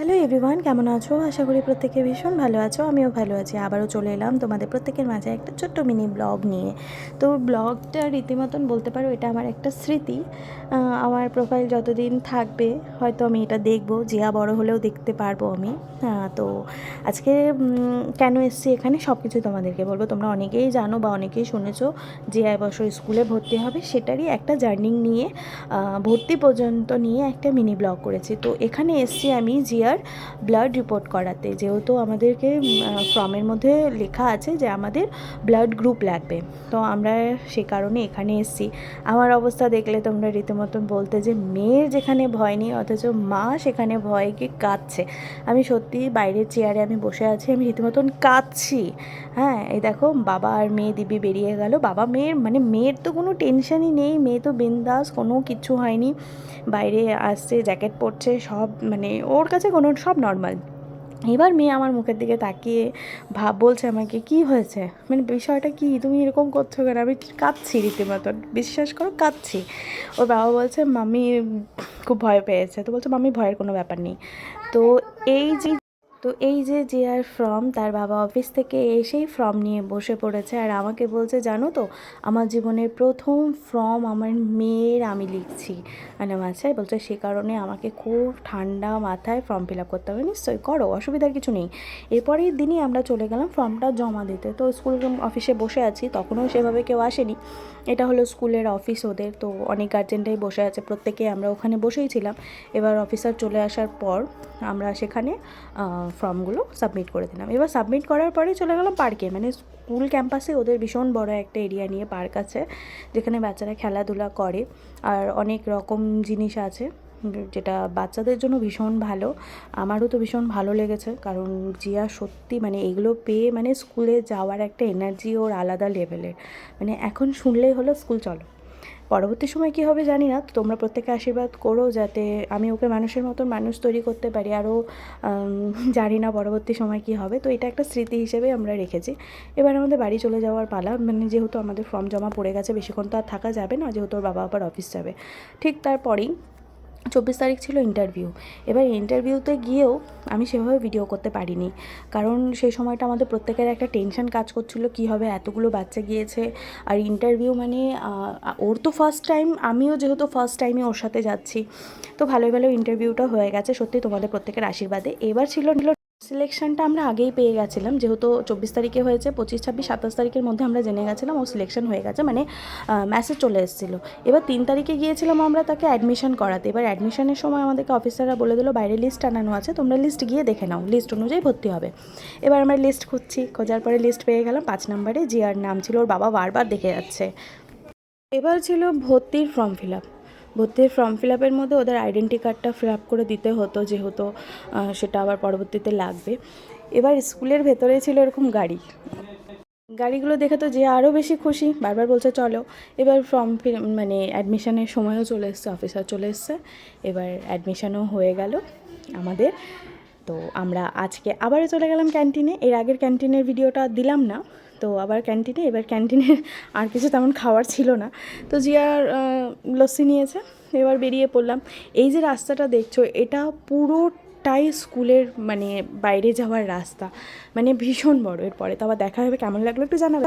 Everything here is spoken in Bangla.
হ্যালো এভরিওয়ান, কেমন আছো? আশা করি প্রত্যেকে ভীষণ ভালো আছো, আমিও ভালো আছি। আবারও চলে এলাম তোমাদের প্রত্যেকের মাঝে একটা ছোট্ট মিনি ব্লগ নিয়ে। তো ব্লগটা রীতিমতন বলতে পারো, এটা আমার একটা স্মৃতি। আমার প্রোফাইল যতদিন থাকবে, হয়তো আমি এটা দেখব, জিয়া বড় হলেও দেখতে পারব আমি। তো আজকে কেন এসছি এখানে সব কিছু তোমাদেরকে বলব। তোমরা অনেকেই জানো বা অনেকেই শুনেছো যে এবছর স্কুলে ভর্তি হবে, সেটারই একটা জার্নিং নিয়ে ভর্তি পর্যন্ত নিয়ে একটা মিনি ব্লগ করেছি। তো এখানে এসছি আমি জিয়ার ব্লাড রিপোর্ট করাতে। যেহেতু আমাদেরকে ফর্মের মধ্যে লেখা আছে যে আমাদের ব্লাড গ্রুপ লাগবে। তো আমরা সে কারণে এখানে এসছি। আমার অবস্থা দেখলে তোমরা রীতিমতন বলতে যে মেয়ের যেখানে ভয় নেই, অথচ মা সেখানে ভয়ে গিয়ে কাঁদছে। আমি সত্যি বাইরের চেয়ারে আমি বসে আছি, আমি রীতিমতন কাঁদছি। হ্যাঁ এই দেখো, বাবা আর মেয়ে দিবি বেরিয়ে গেল। বাবা মেয়ের মানে মেয়ের তো কোনো টেনশনই নেই, মেয়ে তো বিন্দাস, কোনো কিছু হয়নি। বাইরে আসছে জ্যাকেট পরছে, সব মানে ওর কাছে কোনো সব নর্মাল এবার মেয়ে আমার মুখের দিকে তাকিয়ে ভাব বলছে আমাকে, কি হয়েছে? মানে বিষয়টা কি? তুমি এরকম করছ কেন? আমি কাঁদছি রীতিমতন। বিশ্বাস করো, কাঁদছি। ওর বাবা বলছে মামি খুব ভয় পেয়েছে। তো বলছে মামি ভয়ের কোনো ব্যাপার নেই। তো এই যে তো এই যে যে আর ফর্ম তার বাবা অফিস থেকে এসেই ফর্ম নিয়ে বসে পড়েছে। আর আমাকে বলছে, জানো তো, আমার জীবনের প্রথম ফর্ম আমার মেয়ের আমি লিখছি। মানে মাথায় বলছে, সে কারণে আমাকে খুব ঠান্ডা মাথায় ফর্ম ফিল আপ করতে হবে। নিশ্চয়ই করো, অসুবিধার কিছু নেই। এরপরের দিনই আমরা চলে গেলাম ফর্মটা জমা দিতে। তো স্কুল অফিসে বসে আছি, তখনও সেভাবে কেউ আসেনি। এটা হলো স্কুলের অফিস ওদের। তো অনেক গার্জেনটাই বসে আছে। প্রত্যেকে আমরা ওখানে বসেই ছিলাম। এবার অফিসার চলে আসার পর আমরা সেখানে ফর্মগুলো সাবমিট করে দিলাম। এবার সাবমিট করার পরে চলে গেলাম পার্কে মানে স্কুল ক্যাম্পাসে ওদের ভীষণ বড় একটা এরিয়া নিয়ে পার্ক আছে, যেখানে বাচ্চারা খেলাধুলা করে। আর অনেক রকম জিনিস আছে, যেটা বাচ্চাদের জন্য ভীষণ ভালো। আমারও তো ভীষণ ভালো লেগেছে, কারণ জিয়া সত্যি মানে এগুলো পেয়ে মানে স্কুলে যাওয়ার একটা এনার্জি ওর আলাদা লেভেলের মানে এখন শুনলেই হলো স্কুল চলো। পরবর্তী সময় কি হবে জানি না। তোমরা প্রত্যেকে আশীর্বাদ করো যাতে আমি ওকে মানুষের মতন মানুষ তৈরি করতে পারি। আরও জানি না পরবর্তী সময় কি হবে। তো এটা একটা স্মৃতি হিসেবে আমরা রেখেছি। এবার আমাদের বাড়ি চলে যাওয়ার পালা। মানে যেহেতু আমাদের ফর্ম জমা পড়ে গেছে, বেশিক্ষণ তো আর থাকা যাবে না। যেহেতু ওর বাবা আবার অফিস যাবে। ঠিক তারপরেই চব্বিশ তারিখ ছিল ইন্টারভিউ এবার ইন্টারভিউতে গিয়েও আমি সেভাবে ভিডিও করতে পারিনি। কারণ সেই সময়টা আমাদের প্রত্যেকের একটা টেনশন কাজ করছিল, কি হবে, এতগুলো বাচ্চা গিয়েছে। আর ইন্টারভিউ মানে ওর তো ফার্স্ট টাইম আমিও যেহেতু ফার্স্ট টাইমে ওর সাথে যাচ্ছি। তো ভালোই ভালো ইন্টারভিউটা হয়ে গেছে, সত্যি তোমাদের প্রত্যেকের আশীর্বাদে। এবার ছিল সিলেকশনটা আমরা আগেই পেয়ে গেছিলাম। যেহেতু চব্বিশ তারিখে হয়েছে, পঁচিশ, ছাব্বিশ, সাতাশ তারিখের মধ্যে আমরা জেনে গেছিলাম, ও সিলেকশন হয়ে গেছে মানে মেসেজ চলে এসেছিল। এবার তিন তারিখে গিয়েছিলাম আমরা তাকে অ্যাডমিশন করাতে। এবার অ্যাডমিশনের সময় আমাদেরকে অফিসাররা বলে দিলো, বাইরে লিস্ট আনানো আছে, তোমরা লিস্ট গিয়ে দেখে নাও লিস্ট অনুযায়ী ভর্তি হবে। এবার আমরা লিস্ট খুঁজছি, খোঁজার পরে লিস্ট পেয়ে গেলাম পাঁচ নম্বরে জিয়ার নাম ছিল, ওর বাবা বারবার দেখে যাচ্ছে। এবার ছিল ভর্তির ফর্ম ফিল আপ ভর্তির ফর্ম ফিল আপের মধ্যে ওদের আইডেন্টি কার্ডটা ফিল আপ করে দিতে হতো যেহেতু সেটা আবার পরবর্তীতে লাগবে। এবার স্কুলের ভেতরে ছিল এরকম গাড়ি। গাড়িগুলো দেখে তো যে আরও বেশি খুশি, বারবার বলছে চলো। এবার ফর্ম ফিল মানে অ্যাডমিশানের সময়ও চলে এসছে অফিসার চলে এসছে। এবার অ্যাডমিশানও হয়ে গেল আমাদের। তো আমরা আজকে আবারও চলে গেলাম ক্যান্টিনে। এর আগের ক্যান্টিনের ভিডিওটা দিলাম না, তো আবার ক্যান্টিনে। এবার ক্যান্টিনের আর কিছু তেমন খাওয়ার ছিল না। তো জিয়ার লস্যি নিয়েছে, এবার বেরিয়ে পড়লাম। এই যে রাস্তাটা দেখছ, এটা পুরোটাই স্কুলের মানে বাইরে যাওয়ার রাস্তা। মানে ভীষণ বড় এরপরে। তো আবার দেখা হবে, কেমন লাগল একটু জানাবে।